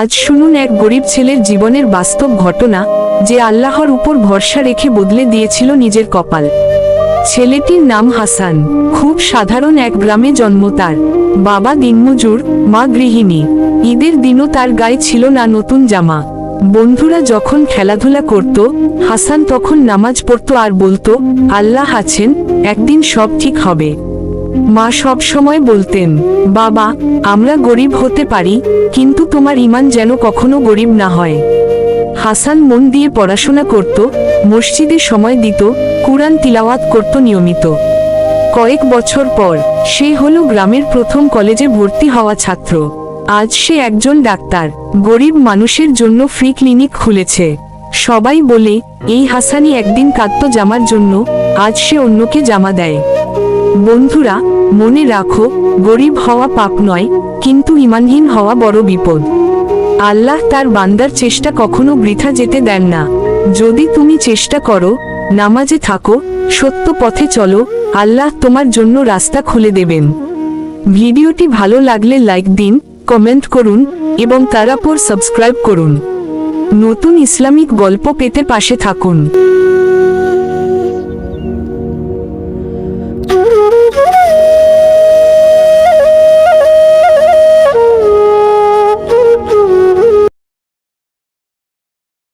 আজ শুনুন এক গরিব ছেলের জীবনের বাস্তব ঘটনা, যে আল্লাহর উপর ভরসা রেখে বদলে দিয়েছিল নিজের কপাল। ছেলেটির নাম হাসান, খুব সাধারণ এক গ্রামে জন্ম তার। বাবা দিনমজুর, মা গৃহিণী। ঈদের দিনও তার গায়ে ছিল না নতুন জামা। বন্ধুরা যখন খেলাধুলা করত, হাসান তখন নামাজ পড়ত আর বলতো, আল্লাহ আছেন, একদিন সব ঠিক হবে। মা সব সময় বলতেন, বাবা, আমরা গরিব হতে পারি, কিন্তু তোমার ইমান যেন কখনো গরিব না হয়। হাসান মন দিয়ে পড়াশোনা করত, মসজিদে সময় দিত, কুরআন তিলাওয়াত করত নিয়মিত। কয়েক বছর পর, সে হলো গ্রামের প্রথম কলেজে ভর্তি হওয়া ছাত্র। আজ সে একজন ডাক্তার, গরিব মানুষের জন্য ফ্রি ক্লিনিক খুলেছে। সবাই বলে, এই হাসানি একদিন কাঁদত জামার জন্য, আজ সে অন্যকে জামা দেয়। বন্ধুরা, মনে রাখো, গরিব হওয়া পাপ নয়, কিন্তু ইমানহীন হওয়া বড় বিপদ। আল্লাহ তার বান্দার চেষ্টা কখনো বৃথা যেতে দেন না। যদি তুমি চেষ্টা করো, নামাজে থাকো, সত্য পথে চলো, আল্লাহ তোমার জন্য রাস্তা খুলে দেবেন। ভিডিওটি ভালো লাগলে লাইক দিন, কমেন্ট করুন, এবং তারাপর সাবস্ক্রাইব করুন। নতুন ইসলামিক গল্প পেতে পাশে থাকুন।